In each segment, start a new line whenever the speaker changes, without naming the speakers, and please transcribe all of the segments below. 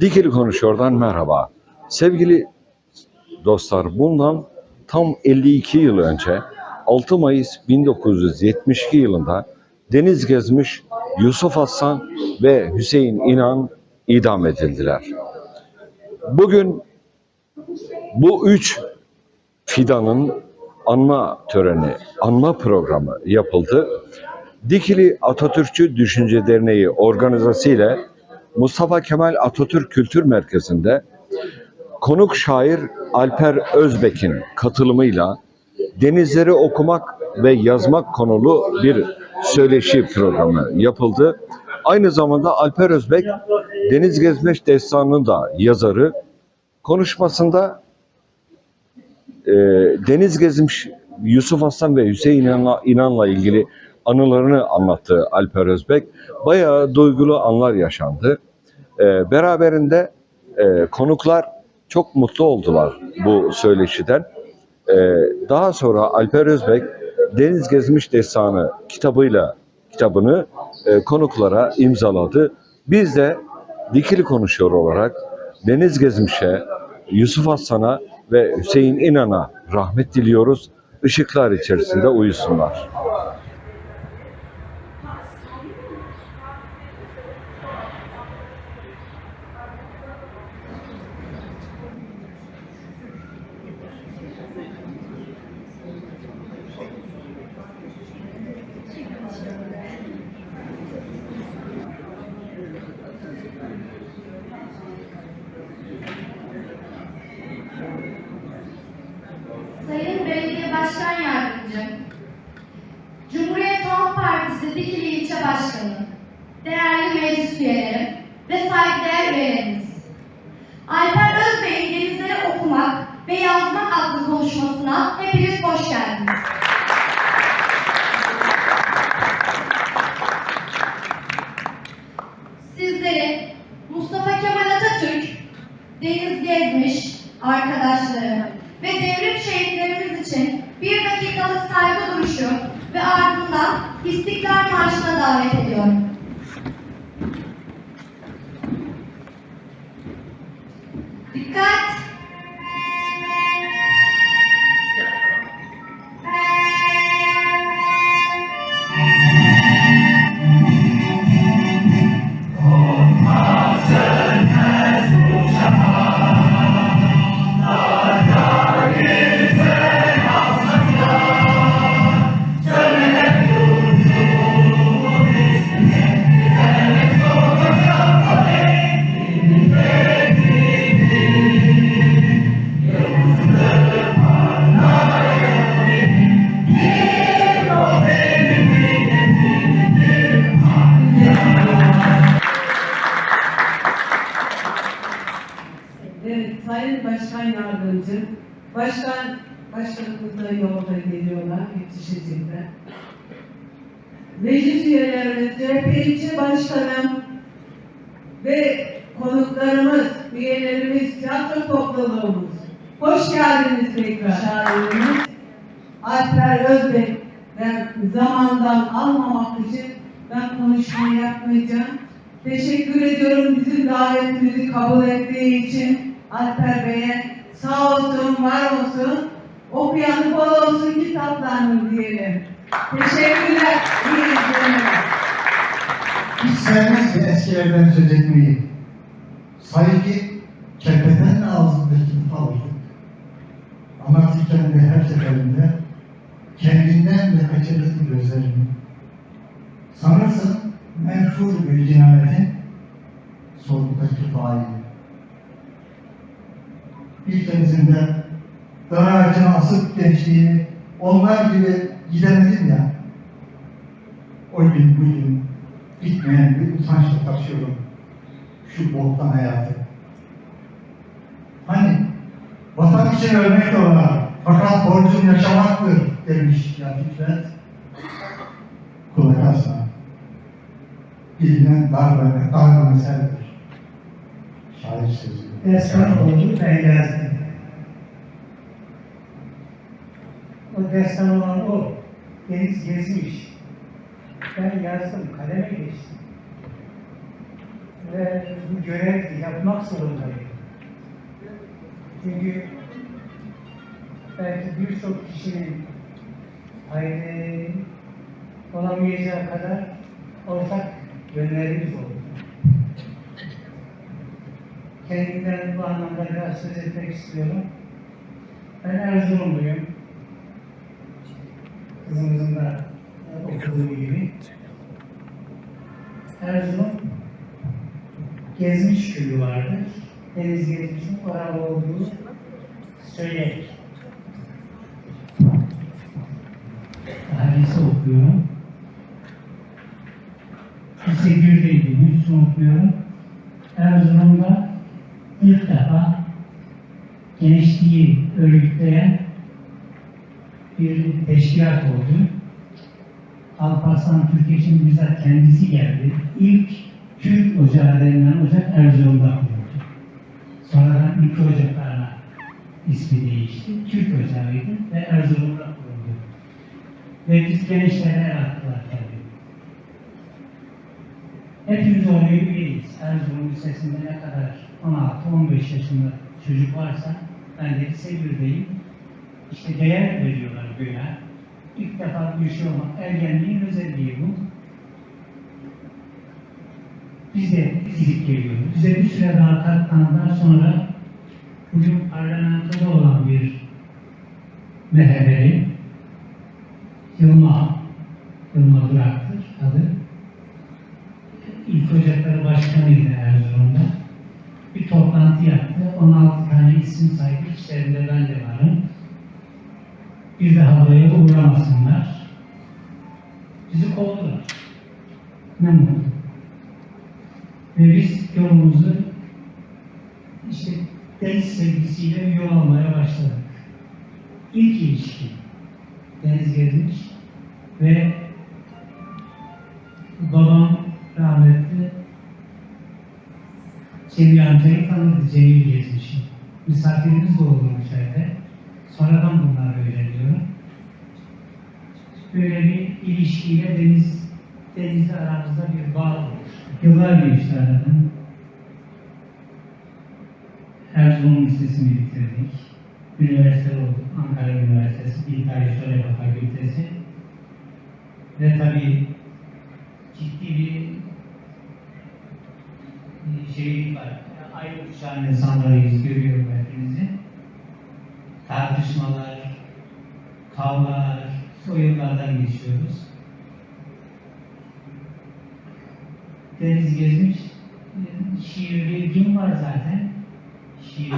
Dikili Konuşuyor'dan merhaba. Sevgili dostlar bundan tam 52 yıl önce 6 Mayıs 1972 yılında deniz gezmiş Yusuf Aslan ve Hüseyin İnan idam edildiler. Bugün bu üç fidanın anma töreni, anma programı yapıldı. Dikili Atatürkçü Düşünce Derneği organizası ile Mustafa Kemal Atatürk Kültür Merkezi'nde konuk şair Alper Özbek'in katılımıyla denizleri okumak ve yazmak konulu bir söyleşi programı yapıldı. Aynı zamanda Alper Özbek Deniz Gezmiş Destanı'nın da yazarı. Konuşmasında e, deniz gezmiş Yusuf Aslan ve Hüseyin İnan'la, İnan'la ilgili anılarını anlattı Alper Özbek. Bayağı duygulu anlar yaşandı. E, beraberinde e, konuklar çok mutlu oldular bu söyleşiden. E, daha sonra Alper Özbek Deniz Gezmiş Destanı kitabıyla kitabını e, konuklara imzaladı. Biz de Dikili Konuşuyor olarak Deniz Gezmiş'e, Yusuf Aslan'a ve Hüseyin İnan'a rahmet diliyoruz. Işıklar içerisinde uyusunlar.
Başkanı, değerli meclis üyelerim ve saygıdeğer üyelerimiz. Alper Özbey'in Denizleri Okumak ve Yazmak adlı konuşmasına hepiniz hoş geldiniz.
Başkan, Başkanımız da yolda geliyorlar, yetişecekler. Meclis üyelerimiz, CHP ilçe başkanım ve konuklarımız, üyelerimiz, tiyatro topluluğumuz. Hoş geldiniz tekrar. Şairimiz Alper Özbek. Ben zamandan almamak için ben konuşmayı yapmayacağım. Teşekkür ediyorum bizim davetimizi kabul ettiği için Alper Bey'e. Sağ olsun, var olsun. Okuyanı bol olsun kitaplarını diyelim. Teşekkürler. İyi izlemeler.
Hiç sevmez ki eskilerden söz etmeyi. Sanki kerpeten ağzındaki falıydı. Anlatırken de her seferinde kendinden de kaçırırdı gözlerini. Sanırsın menfur bir cinayetin sorgudaki faili. Bir keresinde dar ağacına asıp gençliğini onlar gibi gidemedim ya. O gün bugün bitmeyen bir utançla taşıyorum şu boktan hayatı. Hani vatan için ölmek de var, fakat borcum yaşamaktır demiş ya Fikret. Kulak asma. Bilinen dar ve dar meseldir. Şair sözü.
Destan oldu ben yazdım. O destan olan o. Deniz gezmiş. Ben yazdım, kaleme geçtim. Ve bu görevi yapmak zorundayım. Çünkü belki birçok kişinin ayrı olamayacağı kadar ortak yönlerimiz oldu. Kendimden bu anlamda biraz söz etmek istiyorum. Ben Erzurumluyum. Kızımızın da okuduğu gibi. Erzurum gezmiş köyü vardır. Deniz gezmişin oralı olduğu söylenir. Daha lise okuyorum. Lise 1'deydim, üç sınıf okuyorum. Erzurum'da ilk defa gençliği örgütleyen bir teşkilat oldu. Alparslan Türkeş'in bizzat kendisi geldi. İlk Türk Ocağı denilen ocak Erzurum'da kuruldu. Sonradan ilk ocaklarına ismi değişti. Türk Ocağı'ydı ve Erzurum'da kuruldu. Ve biz gençlere el attılar tabii. Hepimiz oraya üyeyiz. Erzurum Lisesi'nde ne kadar 16-15 yaşında çocuk varsa ben de lise birdeyim. İşte değer veriyorlar güya. İlk defa bir şey olmak. Ergenliğin özelliği bu. Biz de gidip geliyoruz. Bize bir süre daha katlandıktan sonra bugün parlamentoda olan bir MHP'li Yılma, Yılma Durak'tır adı. İlk Ocakları Başkanıydı Erzurum'da. Bir toplantı yaptı. 16 tane isim saydı. İçlerinde ben de varım. Bir daha buraya uğramasınlar. Bizi kovdular. Ne mutlu. Ve biz yolumuzu işte deniz sevgisiyle yol almaya başladık. İlk ilişki deniz gezmiş ve Cemil amcayı tanıdı, Cemil gezmişim. Misafirimiz de olurmuş evde. Sonradan bunları öğreniyorum. Böyle bir ilişkiyle deniz, denizle aramızda bir bağ olmuş. Yıllar geçti aradan. Erzurum Lisesi'ni bitirdik. Üniversite olduk. Ankara Üniversitesi, Dil Tarih Şöyle Fakültesi. Ve tabii ciddi bir şeylik var. Aynı kuşağın insanlarıyız, görüyorum hepinizi. Tartışmalar, kavgalar, o yıllardan geçiyoruz. Deniz gezmiş, şiir bilgim var zaten. Şiir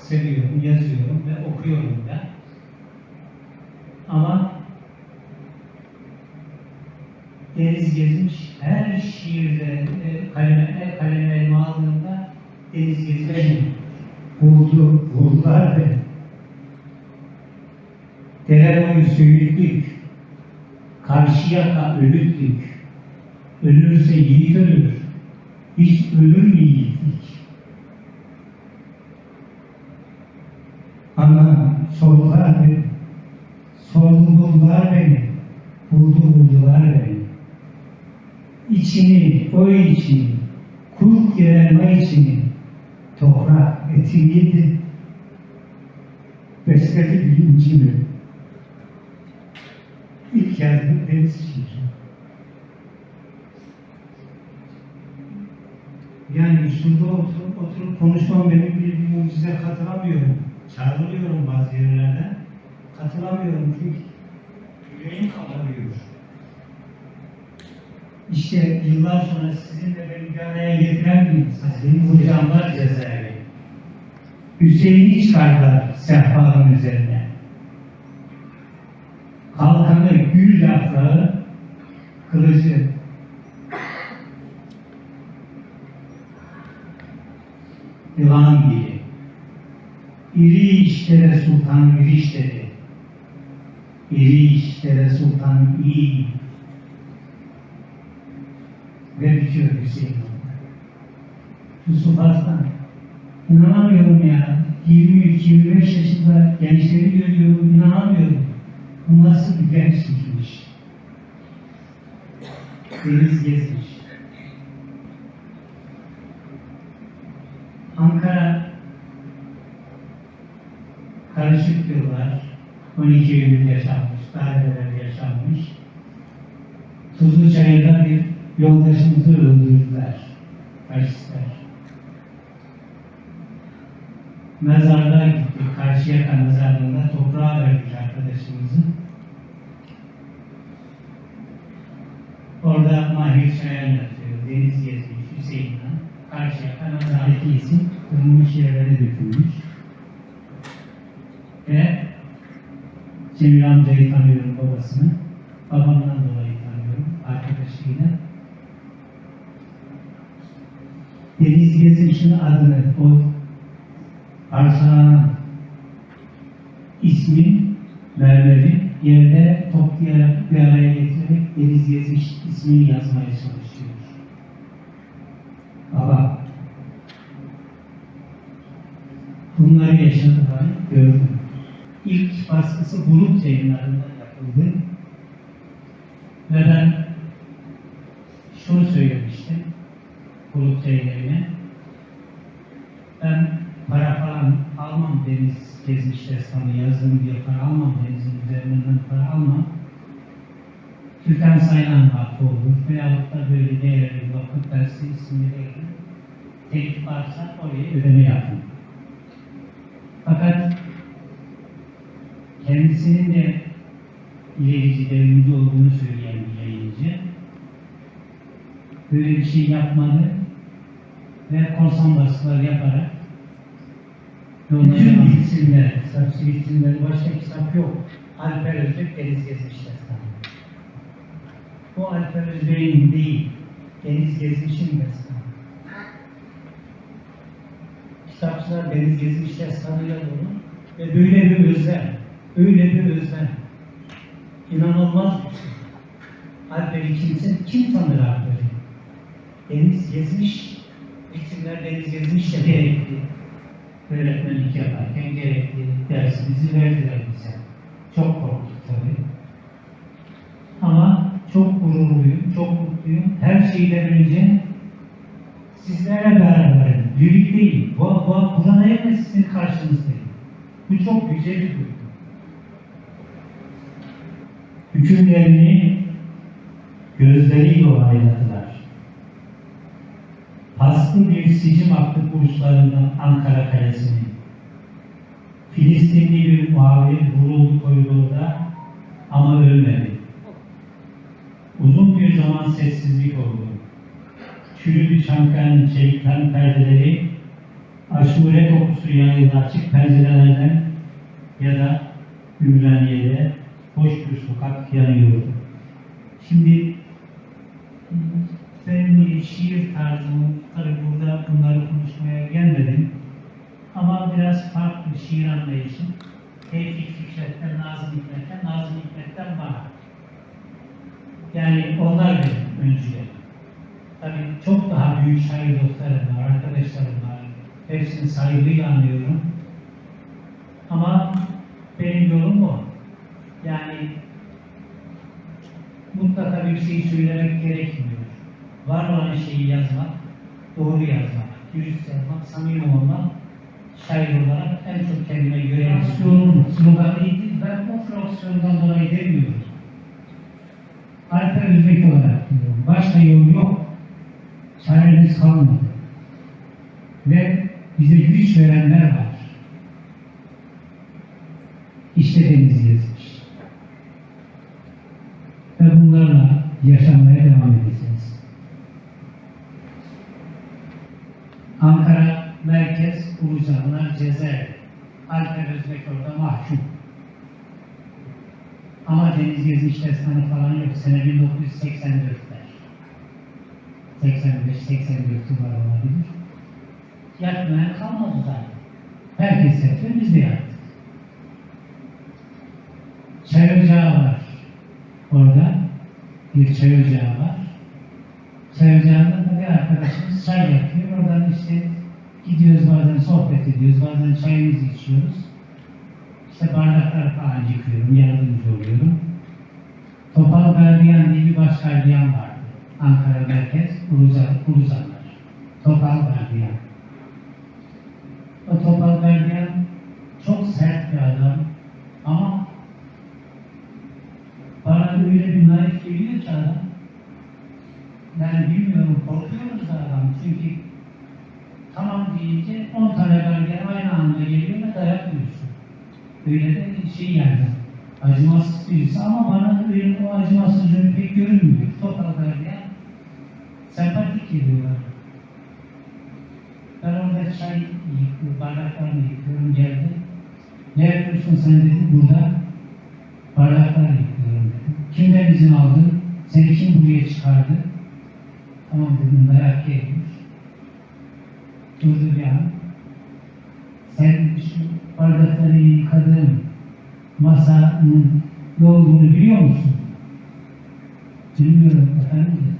seviyorum, yazıyorum ve okuyorum da. Ama deniz gezmiş, her şiirde e, kaleme, kaleme elime aldığımda deniz gezmiş. Buldu, buldular beni. Dere boyu söğütlük, karşı yaka ölütlük. Ölürse yiğit ölür, hiç ölür mü yiğitlik? Ama sordular beni, sordular beni, buldu buldular beni. İçini, o içini, kurt yerelma içini, toprak eti yedi, besledi bilincimi. İlk yazdım deniz şiiri. Yani şurada oturup, oturup konuşmam benim bir, bir mucize katılamıyorum. Çağrılıyorum bazı yerlerden. Katılamıyorum çünkü yüreğim kabarıyor. İşte yıllar sonra sizinle beni bir araya getiren bir insan. Benim hocam var cezaevi. Hüseyin'i çıkardılar sehpanın üzerine. Kalkanı gül yaprağı, kılıcı. Yılan gibi. İri işlere sultan yürüyüş dedi. İri işlere sultan iyi. Hüseyin. Yusuf Aslan. İnanamıyorum ya. 23-25 yaşında gençleri görüyorum. inanamıyorum. Bu nasıl bir gençlikmiş. Deniz gezmiş. Ankara karışık yıllar, 12 Eylül yaşanmış, darbeler yaşanmış. Tuzluçayır'da bir yoldaşımızı öldürdüler, Mezarlığa gittik, Karşıyaka mezarlığında toprağa verdik arkadaşımızı. Orada Mahir Şayan yatıyor, Deniz Gezmiş, Hüseyin'den. Karşıyaka mezarlıktaki isim kırılmış yerlere dökülmüş. Ve Cemil amcayı tanıyorum babasını. Babamdan dolayı tanıyorum arkadaşıyla. Deniz Gezmiş'in adını, o bir araya getirerek Deniz Gezmiş ismini yazmaya çalışıyor. Baba bunları yaşadım ben, gördüm. İlk baskısı Bulut yayınlarında yapıldı. Ve ben şunu söylemiştim Bulut yayınlarına. Ben para falan almam deniz gezmiş destanı yazdım diye para almam denizin üzerinden para almam. Türkan Saylan Vakfı olur veyahut da böyle değerli vakıf dersi isimleriyle teklif varsa oraya ödeme yapın. Fakat kendisinin de ilerici devrimci olduğunu söyleyen bir yayıncı böyle bir şey yapmadı ve korsan baskılar yaparak bütün isimler, kitapçı isimleri başka kitap yok. Alper Özbek Deniz Gezmiş Destanı. Bu Alper Özbek'in değil, Deniz Gezmiş'in destanı. Kitapçılar Deniz Gezmiş destanıyla dolu ve böyle bir özlem, öyle bir özlem. İnanılmaz bir şey. Alper'i kimse, kim tanır Alper'i? Deniz Gezmiş, isimler Deniz Gezmiş de gerekli. Öğretmenlik yaparken gerekli dersimizi verdiler bize. Çok korktuk tabii. Ama çok gururluyum, çok mutluyum. Her şeyden önce sizlerle beraberim. Birlikteyim. Kur'an ayetle sizin karşınızdayım. Bu çok güzel bir duygu. Hükümlerini gözleriyle onayladılar. Baskın bir sicim aktı burçlarından Ankara Kalesi'ne. Filistinli bir muhabir vuruldu koridorda ama ölmedi. Zaman sessizlik oldu. Çürüdü Çankaya'nın çelikten perdeleri, aşure kokusu yayıldı açık pencerelerden ya da Ümraniye'de boş bir sokak yanıyordu. Şimdi ben şiir tarzımı, tabii burada bunları konuşmaya gelmedim. Ama biraz farklı şiir anlayışım. Tevfik Fikret'ten, Nazım Hikmet'ten, Nazım Hikmet'ten bana. Yani onlar benim öncülerim. Tabii çok daha büyük şair dostlarım var, arkadaşlarım var. Hepsini saygıyla anlıyorum. Ama benim yolum o. Yani mutlaka bir şey söylemek gerekmiyor. Var olan şeyi yazmak, doğru yazmak, dürüst yazmak, samimi olmak, şair olarak en çok kendime göre Fraksiyonun sloganıydı. Ben o fraksiyondan dolayı demiyorum. Alper Özbek olarak diyorum. Başka yol yok. Çaremiz kalmadı. Ve bize güç verenler var. İşte deniz yazmış. Ve bunlarla yaşamaya devam edeceğiz. Ankara Merkez Ulucanlar Cezaevi. Alper Özbek orada mahkum. Ama Deniz Gezmiş Destanı falan yok. Sene 1984'ler. 85-84 civarı olabilir. Yatmayan kalmadı zaten. Herkes yapıyor, biz de yaptık. Çay ocağı var. Orada bir çay ocağı var. Çay ocağında da bir arkadaşımız çay yapıyor. Oradan işte gidiyoruz bazen sohbet ediyoruz, bazen çayımızı içiyoruz. İşte bardakları falan yıkıyorum, yardımcı oluyorum. Topal Gardiyan diye bir baş gardiyan vardı. Ankara Merkez, Uluzanlar. Topal Gardiyan. O Topal Gardiyan çok sert bir adam ama bana öyle bir naif geliyor ki adam. Ben bilmiyorum, korkuyoruz da adam. Çünkü tamam deyince 10 tane gardiyan aynı anda geliyor ve dayak yiyoruz. Öyle de şey yani acımasız birisi ama bana öyle o acımasızlığı pek görünmüyor. Gardiyan sempatik geliyorlar. Ben orada çay yıkıyorum, bardaklarını yıkıyorum geldi. Ne yapıyorsun sen dedi, burada bardaklar yıkıyorum dedim. Kimden izin aldın? Seni kim buraya çıkardı? Tamam dedim, dayak yemiş. Durdu bir an. Sen bardakları yıkadığın masanın ne olduğunu biliyor musun? Bilmiyorum efendim.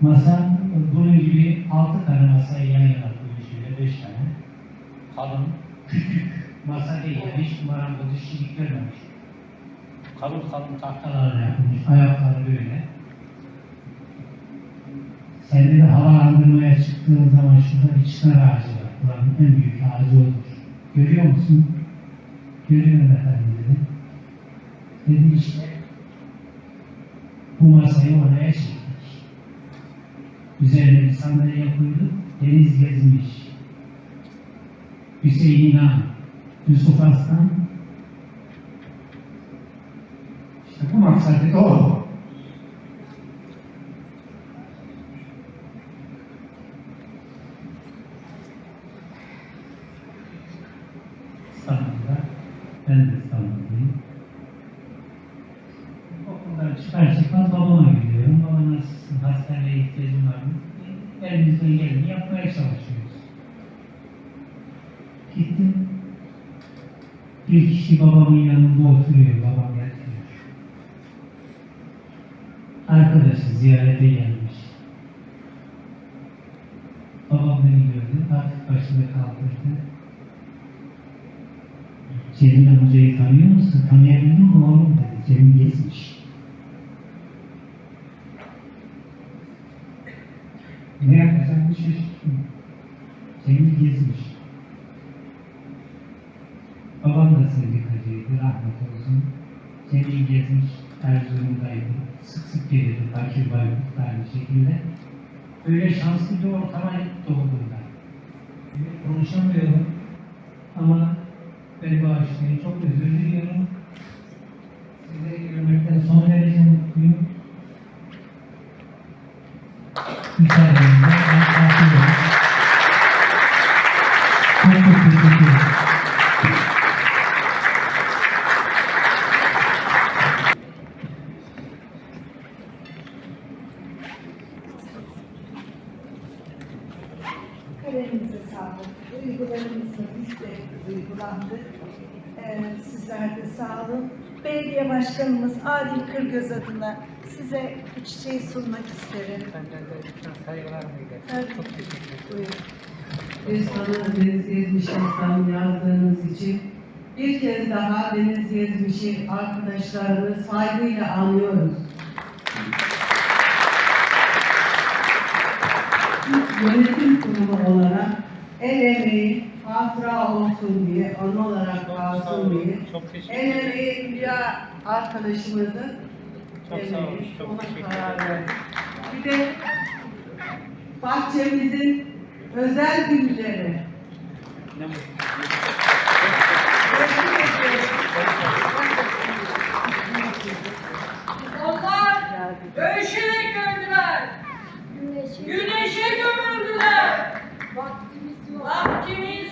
Masa bunun gibi altı tane masayı yan yana şöyle beş tane. Kalın, küçük masa değil yani hiç marangozcu şirik görmemiş. Kalın kalın tahtalarla yapılmış, ayakları böyle. Sen de havalandırmaya çıktığın zaman şurada bir çınar ağacı var. Buranın en büyük ağacı olur. Görüyor musun? Görüyorum efendim dedi. Dedi işte bu masayı oraya çektik. Üzerine bir sandalye koyduk, deniz gezmiş. Hüseyin İnan, Yusuf Aslan. İşte bu maksadı o. Bir kişi babamın yanında oturuyor, babam yatıyor. Arkadaşı ziyarete gelmiş. Babam beni gördü, hafif başını kaldırdı. Cemil amcayı tanıyor musun? Tanıyabildin mi oğlum dedi. Cemil gezmiş. Ne yapacağımı şaşırdım. Cemil gezmiş. Babam da sendikacıydı, rahmet olsun. Cemil gezmiş, Erzurum'daydı. Sık sık gelirdi, Bakir Bayburt da aynı şekilde. Böyle şanslı bir ortama doğdum ben. Konuşamıyorum ama beni bağışlayın. Çok özür diliyorum. Sizi görmekten son derece mutluyum. Müsaadenizle
size bu çiçeği sunmak isterim. Tabii. Buyurun.
Biz sana Deniz Gezmiş İnsan yazdığınız için bir kez daha Deniz Gezmiş'i arkadaşlarını saygıyla anıyoruz. Yönetim kurulu olarak el emeği hatıra olsun diye, anı olarak kalsın diye. El emeği arkadaşımızın emeği. Ona karar verdik. Bir de bahçemizin özel günleri.
Onlar dövüşerek öldüler. Güneşe gömüldüler. Vaktimiz yok onların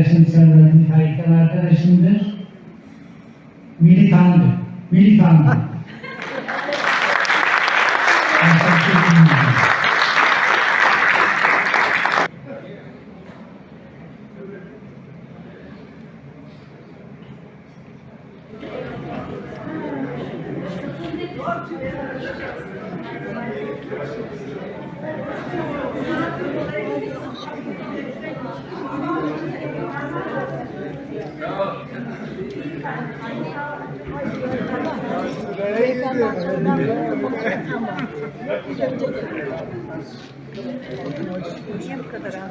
arkadaşın sen Haykal arkadaşımdır. Militandır, militandır.
Niye bu kadar az?